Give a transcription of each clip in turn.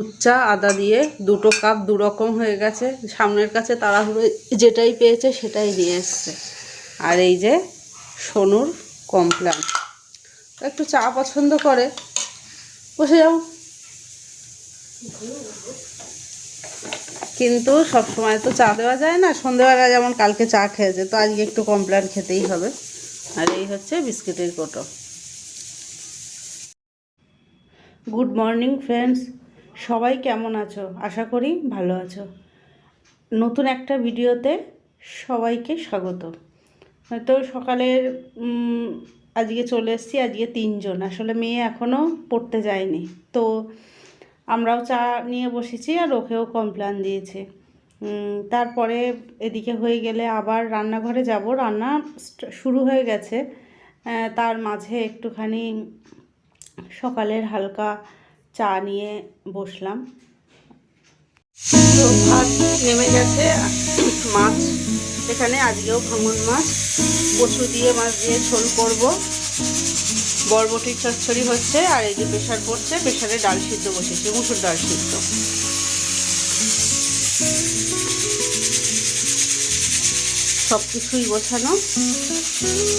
দুধ চা আদা দিয়ে দুটো কাপ দু রকম হয়ে গেছে। সামনের কাছে তাড়াহুড়ো যেটাই পেয়েছে সেটাই নিয়ে এসছে। আর এই যে সোনুর কমপ্ল্যান একটু চা পছন্দ করে। বসে যাও। কিন্তু সব সময় তো চা দেওয়া যায় না। সন্ধেবেলা যেমন কালকে চা খেয়েছে, তো আজকে একটু কমপ্ল্যান খেতেই হবে। আর এই হচ্ছে বিস্কিটের কোটো। Good morning friends. সবাই কেমন আছো? আশা করি ভালো আছো। নতুন একটা ভিডিওতে সবাইকে স্বাগত। তো সকালের আজকে চলে এসেছি, আজকে তিনজন। আসলে মেয়ে এখনও পড়তে যায়নি। তো আমরাও চা নিয়ে বসেছি আর ওকেও কমপ্লেন দিয়েছে। তারপরে এদিকে হয়ে গেলে আবার রান্নাঘরে যাব। রান্না শুরু হয়ে গেছে। তার মাঝে একটুখানি সকালের হালকা চা নিয়ে বসলাম। ভাত নেমে গেছে, মাছ। এখানে আজকেও ভাঙন মাছ। কচু দিয়ে মাছ দিয়ে ঝোল করব। বরবটির চচ্চড়ি হচ্ছে, আর এই যে প্রেশার পড়ছে প্রেশারে ডাল সিদ্ধ বসেছে, মুসুর ডাল সিদ্ধ। সব কিছুই গোছানো।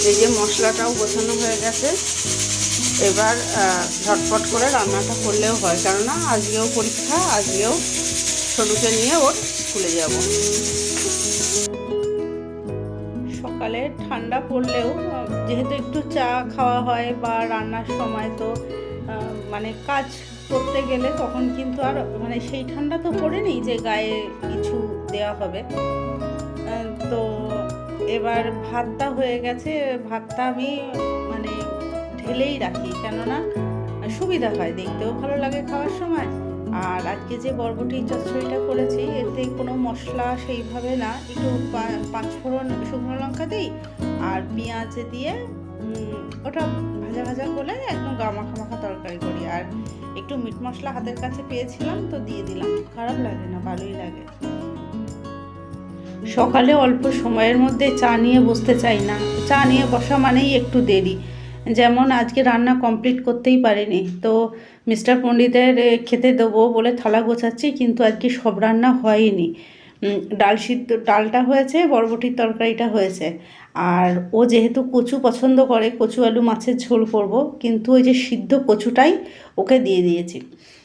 এই যে মশলাটাও গোছানো হয়ে গেছে। এবার ঝটপট করে রান্নাটা করলেও হয়। কেননা আজকেও পরীক্ষা, আজকেও ছোটকে নিয়ে ওর স্কুলে যাব। সকালে ঠান্ডা পড়লেও, যেহেতু একটু চা খাওয়া হয় বা রান্নার সময়, তো মানে কাজ করতে গেলে তখন কিন্তু আর মানে সেই ঠান্ডা তো পড়েনি যে গায়ে কিছু দেওয়া হবে। তো এবার ভাতটা হয়ে গেছে। ভাতটা আমি ঢেলেই রাখি, কেননা সুবিধা হয় দেখতেও ভালো লাগে খাওয়ার সময়। আর আজকে যে বরবটি চচ্চড়িটা করেছি, এতে কোনো মশলা সেইভাবে না, একটু পাঁচফোড়ন শুকনো লঙ্কা দিই, আর পেঁয়াজ দিয়ে ওটা ভাজা ভাজা হলে একদম গা মাখা মাখা তরকারি করি। আর একটু মিট মশলা হাতের কাছে পেয়েছিলাম, তো দিয়ে দিলাম। খারাপ লাগে না, ভালোই লাগে। সকালে অল্প সময়ের মধ্যে চা নিয়ে বসতে চাই না। চা নিয়ে বসা মানেই একটু দেরি। যেমন আজকে রান্না কমপ্লিট করতেই পারিনি। তো মিস্টার পণ্ডিতের খেতে দেবো বলে থালা গোছাচ্ছি, কিন্তু আজকে সব রান্না হয়নি। ডাল সিদ্ধ, ডালটা হয়েছে, বরবটির তরকারিটা হয়েছে। আর ও যেহেতু কচু পছন্দ করে, কচু আলু মাছের ঝোল করব, কিন্তু ওই যে সিদ্ধ কচুটাই ওকে দিয়ে দিয়েছি।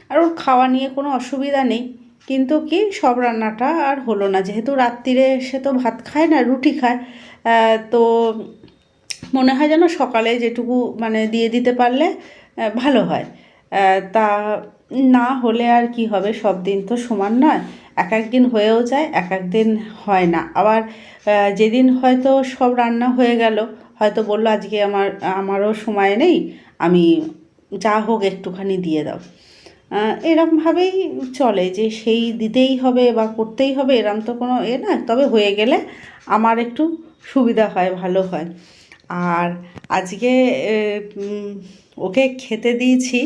আর ওর খাওয়া নিয়ে কোনো অসুবিধা নেই, কিন্তু কি সব রান্নাটা আর হলো না। যেহেতু রাত্রিরে সে তো ভাত খায় না, রুটি খায় তো মনে হয় যেন সকালে যেটুকু মানে দিয়ে দিতে পারলে ভালো হয়। তা না হলে আর কি হবে? সব দিন তো সমান নয়। এক এক দিন হয়েও যায়, এক এক দিন হয় না। আবার যেদিন হয়তো সব রান্না হয়ে গেল, হয়তো বলল, আজকে আমার, আমারও সময় নেই, আমি যা হোক একটুখানি দিয়ে দাও। এরমভাবেই চলে যে সেই দিতেই হবে বা করতেই হবে, এরম তো কোনো এ না তবে হয়ে গেলে আমার একটু সুবিধা হয়, ভালো হয়। আর আজকে ওকে খেতে দিয়েছি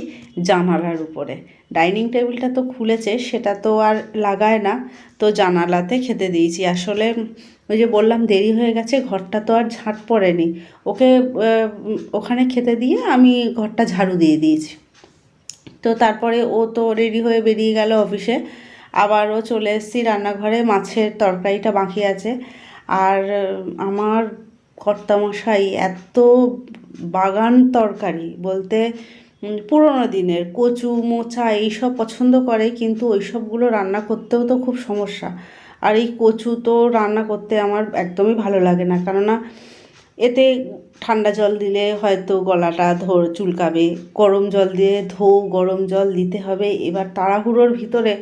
জানালার উপরে। ডাইনিং টেবিলটা তো খুলেছে, সেটা তো আর লাগায় না। তো জানালাতে খেতে দিয়েছি। আসলে, ওই যে বললাম, দেরি হয়ে গেছে, ঘরটা তো আর ঝাঁট পড়েনি। ওকে ওখানে খেতে দিয়ে আমি ঘরটা ঝাড়ু দিয়ে দিয়েছি। তো তারপরে ও তো রেডি হয়ে বেরিয়ে গেল অফিসে। আবারও চলে এসেছি রান্নাঘরে, মাছের তরকারিটা বাকি আছে। আর আমার কর্তামশাই, এত বাগান তরকারি বলতে পুরোনো দিনের, কচু, মোচা এইসব পছন্দ করে, কিন্তু ওইসবগুলো রান্না করতেও তো খুব সমস্যা। আর এই কচু তো রান্না করতে আমার একদমই ভালো লাগে না, কেননা এতে ঠান্ডা জল দিলে হয়তো গলাটা ধর চুলকাবে, গরম জল দিয়ে ধো গরম জল দিতে হবে। এবার তাড়াহুড়োর ভিতরে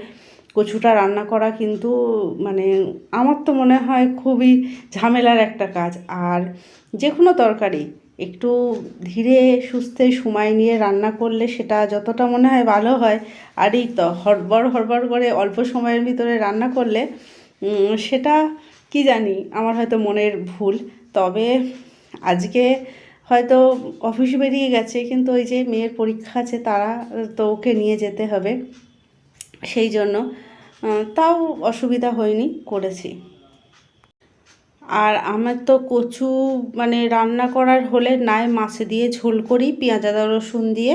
কচুটা রান্না করা কিন্তু মানে আমার তো মনে হয় খুবই ঝামেলার একটা কাজ। আর যে কোনো তরকারি, একটু ধীরে সুস্থে সময় নিয়ে রান্না করলে সেটা যতটা মনে হয় ভালো হয়। আর এই তো হড়বড় হড়বড় করে অল্প সময়ের ভিতরে রান্না করলে সেটা কি জানি, আমার হয়তো মনের ভুল। তবে আজকে হয়তো অফিস বেরিয়ে গেছে, কিন্তু ওই যে মেয়ের পরীক্ষা আছে, তারা তো ওকে নিয়ে যেতে হবে। সেই জন্য তাও অসুবিধা হয়নি, করেছি। আর আমার তো কচু মানে রান্না করার হলে নাই, মাছ দিয়ে ঝোল করি, পেঁয়াজ, আদা, রসুন দিয়ে,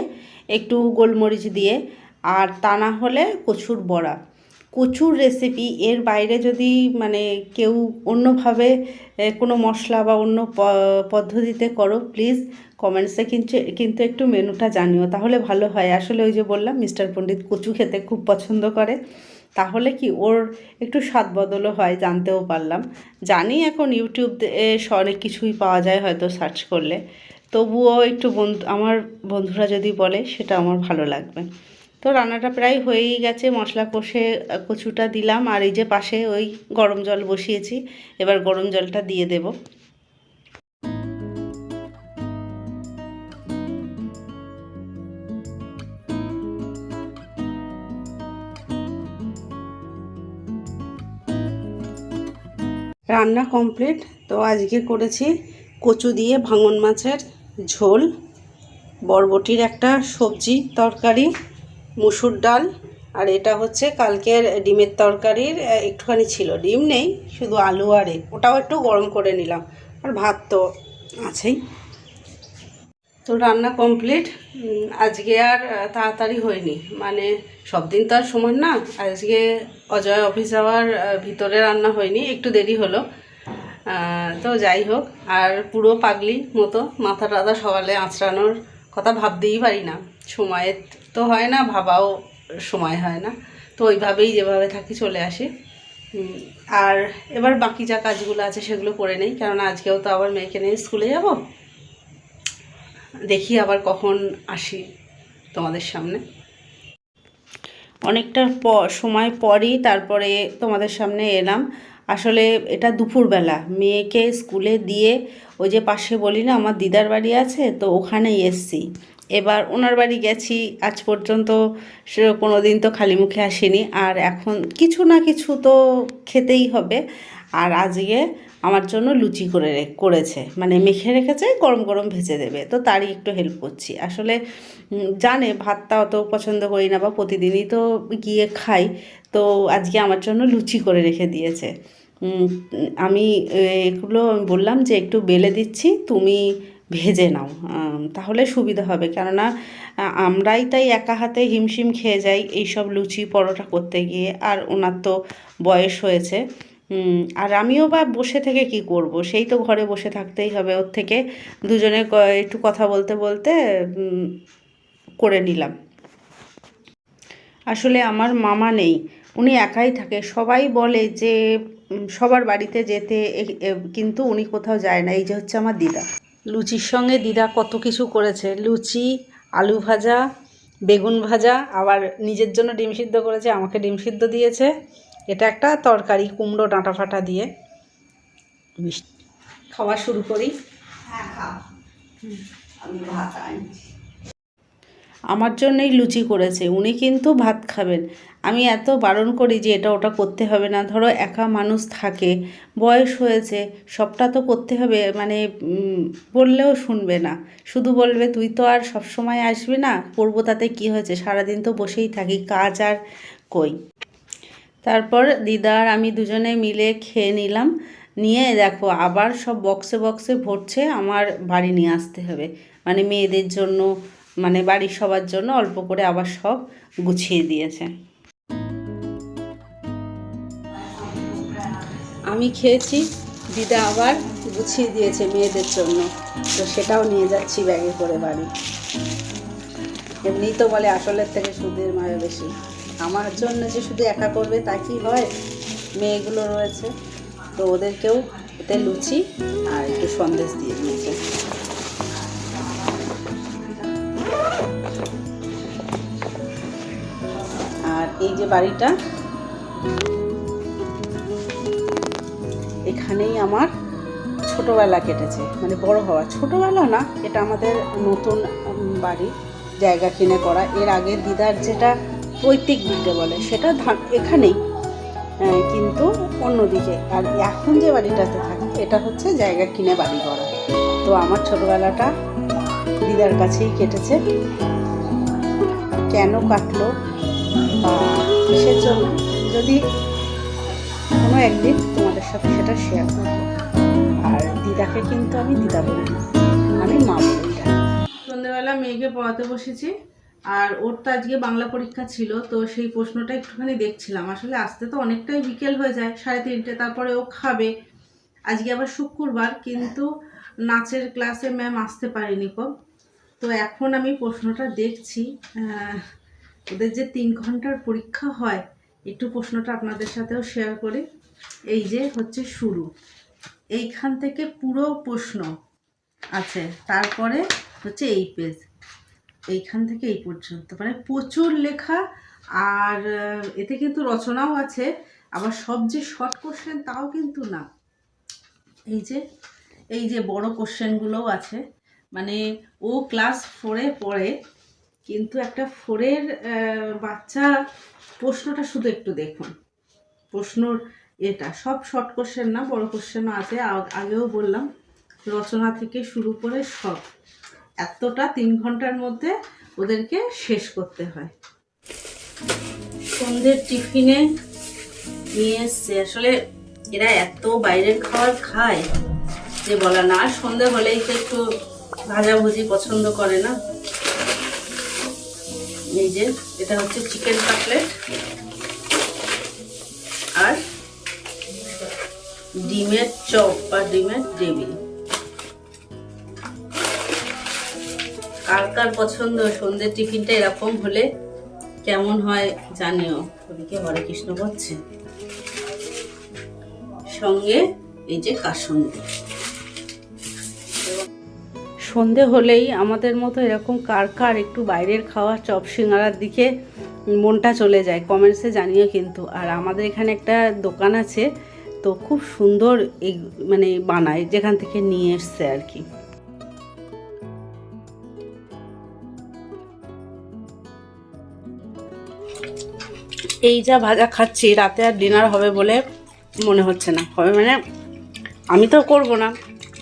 একটু গোলমরিচ দিয়ে, আর তা না হলে কচুর বড়া। কচুর রেসিপি এর বাইরে যদি মানে কেউ অন্যভাবে কোনো মশলা বা অন্য পদ্ধতিতে করো প্লিজ কমেন্টসে কিন্তু কিন্তু একটু মেনুটা জানিও, তাহলে ভালো হয়। আসলে ওই যে বললাম মিস্টার পণ্ডিত কচু খেতে খুব পছন্দ করে। তাহলে কি ওর একটু স্বাদ বদলও হয় জানতেও পারলাম। জানি এখন ইউটিউব অনেক কিছুই পাওয়া যায় হয়তো সার্চ করলে। তবুও একটু বন্ধু, আমার বন্ধুরা যদি বলে সেটা আমার ভালো লাগবে। তো রান্নাটা প্রায় হয়েই গেছে, মশলা কষে কচুটা দিলাম আর এই যে পাশে ওই গরম জল বসিয়েছি, এবার গরম জলটা দিয়ে দেব। রান্না কমপ্লিট তো আজকে করেছি কচু দিয়ে ভাঙন মাছের ঝোল, বরবটির একটা সবজি তরকারি, মুসুর ডাল, আর এটা হচ্ছে কালকের ডিমের তরকারির একটুখানি ছিল। ডিম নেই, শুধু আলু আর ওটাও একটু গরম করে নিলাম। আর ভাত তো আছেই। তো রান্না কমপ্লিট আজকে আর তাড়াতাড়ি হয়নি। মানে সব দিন তো আর সমান না। আজকে অজয় অফিস যাওয়ার ভিতরে রান্না হয়নি। একটু দেরি হলো। তো যাই হোক, আর পুরো পাগলি মতো মাথা টাথা সকালে আঁচড়ানোর কথা ভাবতেই পারি না। সময়ের তো হয় না, ভাবাও সময় হয় না। তো ওইভাবেই যেভাবে থাকি চলে আসি। আর এবার বাকি যা কাজগুলো আছে সেগুলো করে নেই। কেননা আজকেও তো আবার মেয়েকে নিয়ে স্কুলে যাব। দেখি আবার কখন আসি তোমাদের সামনে। অনেকটা সময় পরই তারপরে তোমাদের সামনে এলাম। আসলে এটা দুপুরবেলা, মেয়েকে স্কুলে দিয়ে ওই যে পাশে বলি না, আমার দিদার বাড়ি আছে, তো ওখানেই এসছি। এবার ওনার বাড়ি গেছি, আজ পর্যন্ত কোনো দিন তো খালি মুখে আসিনি, আর এখন কিছু না কিছু তো খেতেই হবে, আর আজকে আমার জন্য লুচি করে করেছে মানে মেখে রেখেছে, গরম গরম ভেজে দেবে, তো তারই একটু হেল্প করছি। আসলে জানে ভাতটা অত পছন্দ করি না বা প্রতিদিনই তো গিয়ে খাই, তো আজকে আমার জন্য লুচি করে রেখে দিয়েছে। আমি এগুলো বললাম যে একটু বেলে দিচ্ছি, তুমি ভেজে নাও তাহলে সুবিধা হবে। কেননা আমরাই তাই একা হাতে হিমশিম খেয়ে যাই এইসব লুচি, পরোটা করতে গিয়ে, আর ওনার তো বয়স হয়েছে। আর আমিও বা বসে থেকে কি করব? সেই তো ঘরে বসে থাকতেই হবে। ওর থেকে দুজনে একটু কথা বলতে বলতে করে নিলাম। আসলে আমার মামা নেই, উনি একাই থাকে। সবাই বলে যে সবার বাড়িতে যেতে কিন্তু উনি কোথাও যায় না। এই যে হচ্ছে আমার দিদা। লুচির সঙ্গে দিদা কত কিছু করেছে। লুচি আলু ভাজা বেগুন ভাজা আবার নিজের জন্য ডিম সিদ্ধ করেছে আমাকে ডিম সিদ্ধ দিয়েছে। এটা একটা তরকারি কুমড়ো ডাঁটা ফাটা দিয়ে। মিষ্টি। খাওয়া শুরু করি। আমার জন্যই লুচি করেছে, উনি কিন্তু ভাত খাবেন। আমি এত বারণ করি যে এটা ওটা করতে হবে না। ধরো একা মানুষ থাকে, বয়স হয়েছে, সবটা তো করতে হবে মানে বললেও শুনবে না। শুধু বলবে, তুই তো আর সব সময় আসবি না, করব তাতে কী হয়েছে? সারাদিন তো বসেই থাকি, কাজ আর কই? তারপর দিদা আর আমি দুজনে মিলে খেয়ে নিলাম। নিয়ে দেখো, আবার সব বক্সে বক্সে ভরছে আমার বাড়ি নিয়ে আসতে হবে। মানে মেয়েদের জন্য মানে বাড়ির সবার জন্য অল্প করে আবার সব গুছিয়ে দিয়েছে। আমি খেয়েছি, দিদা আবার গুছিয়ে দিয়েছে মেয়েদের জন্য। তো সেটাও নিয়ে যাচ্ছি ব্যাগে করে বাড়ি। এমনি তো বলে আসলের থেকে সুদের মায়া বেশি। আমার জন্য যে শুধু একা করবে তা কি হয়? মেয়েগুলো রয়েছে, তো ওদেরকেও এতে লুচি আর একটু সন্দেশ দিয়ে দিয়েছে। এই যে বাড়িটা। এখানেই আমার ছোটবেলা কেটেছে মানে বড় হওয়া। ছোটবেলা না, এটা আমাদের নতুন বাড়ি, জায়গা কিনে করা। এর আগে দিদার যেটা পৈতৃক ভিটে বলে, সেটা ধান, এখানেই কিন্তু অন্যদিকে। আর এখন যে বাড়িটাতে থাকি, এটা হচ্ছে জায়গা কিনে বাড়ি করা। তো আমার ছোটবেলাটা দিদার কাছেই কেটেছে। কেন কাটলো? বা জন্য যদি কোনো একদিন তোমাদের সাথে সেটা শেয়ার করব। আর দিদাকে কিন্তু আমি দিদা বলি আমি মা বলি সন্ধ্যেবেলা মেয়েকে পড়াতে বসেছি, আর ওর তো আজকে বাংলা পরীক্ষা ছিল, তো সেই প্রশ্নটা একটুখানি দেখছিলাম। আসলে আসতে তো অনেকটাই বিকেল হয়ে যায়, সাড়ে তিনটে, তারপরে ও খাবে। আজকে আবার শুক্রবার, কিন্তু নাচের ক্লাসে ম্যাম আসতে পারেনি কো। তো এখন আমি প্রশ্নটা দেখছি ওদের যে তিন ঘণ্টার পরীক্ষা হয়, একটু প্রশ্নটা আপনাদের সাথেও শেয়ার করি। এই যে হচ্ছে শুরু। এইখান থেকে পুরো প্রশ্ন আছে, তারপরে হচ্ছে এই পেজ এইখান থেকে এই পর্যন্ত। মানে প্রচুর লেখা, আর এতে কিন্তু রচনাও আছে, আবার সব যে শর্ট কোশ্চেন তাও কিন্তু না। এই যে এই যে বড় কোশ্চেনগুলোও আছে। মানে ও ক্লাস ফোরে পড়ে কিন্তু একটা ফোরের বাচ্চা প্রশ্নটা শুধু একটু দেখুন। প্রশ্নর এটা, সব শর্ট কোশ্চেন না, বড় কোশ্চেনও আছে। আগেও বললাম, রচনা থেকে শুরু করে সব। এতটা তিন ঘণ্টার মধ্যে ওদেরকে শেষ করতে হয়। সন্ধ্যের টিফিনে নিয়ে এসছে। আসলে এরা এত বাইরের খাবার খায় যে বলা না সন্ধে হলেই তো একটু ভাজাভুজি পছন্দ করে না। এই যে, এটা হচ্ছে চিকেন কাটলেট আর ডিমের চপ বা ডিমের গ্রেভি। কার কার পছন্দ, সন্ধ্যের টিফিনটা এরকম হলে কেমন হয় জানিও। ওদিকে হরে কৃষ্ণ বলছে। সঙ্গে এই যে কাসন্দি। সন্ধে হলেই আমাদের মতো এরকম কার কার একটু বাইরের খাওয়া চপ সিঙ্গারার দিকে মনটা চলে যায় কমেন্টসে জানিও কিন্তু। আর আমাদের এখানে একটা দোকান আছে, তো খুব সুন্দর এই মানে বানায়, যেখান থেকে নিয়ে এসছে আর কি। এই যা ভাজা খাচ্ছি, রাতে আর ডিনার হবে বলে মনে হচ্ছে না। হবে মানে আমি তো করব না।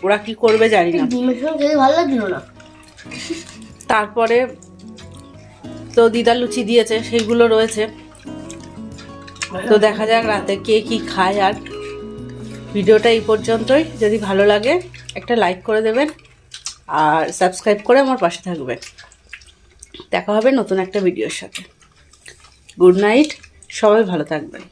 ওরা কি করবে জানি না। ডিমের সঙ্গে খেতে ভালো লাগছিল না। তারপরে তো দিদা লুচি দিয়েছে সেইগুলো রয়েছে। তো দেখা যাক রাতে কে কি খায় আর ভিডিওটা এই পর্যন্তই। যদি ভালো লাগে একটা লাইক করে দেবেন আর সাবস্ক্রাইব করে আমার পাশে থাকবেন। দেখা হবে নতুন একটা ভিডিওর সাথে। গুড নাইট সবাই ভালো থাকবেন।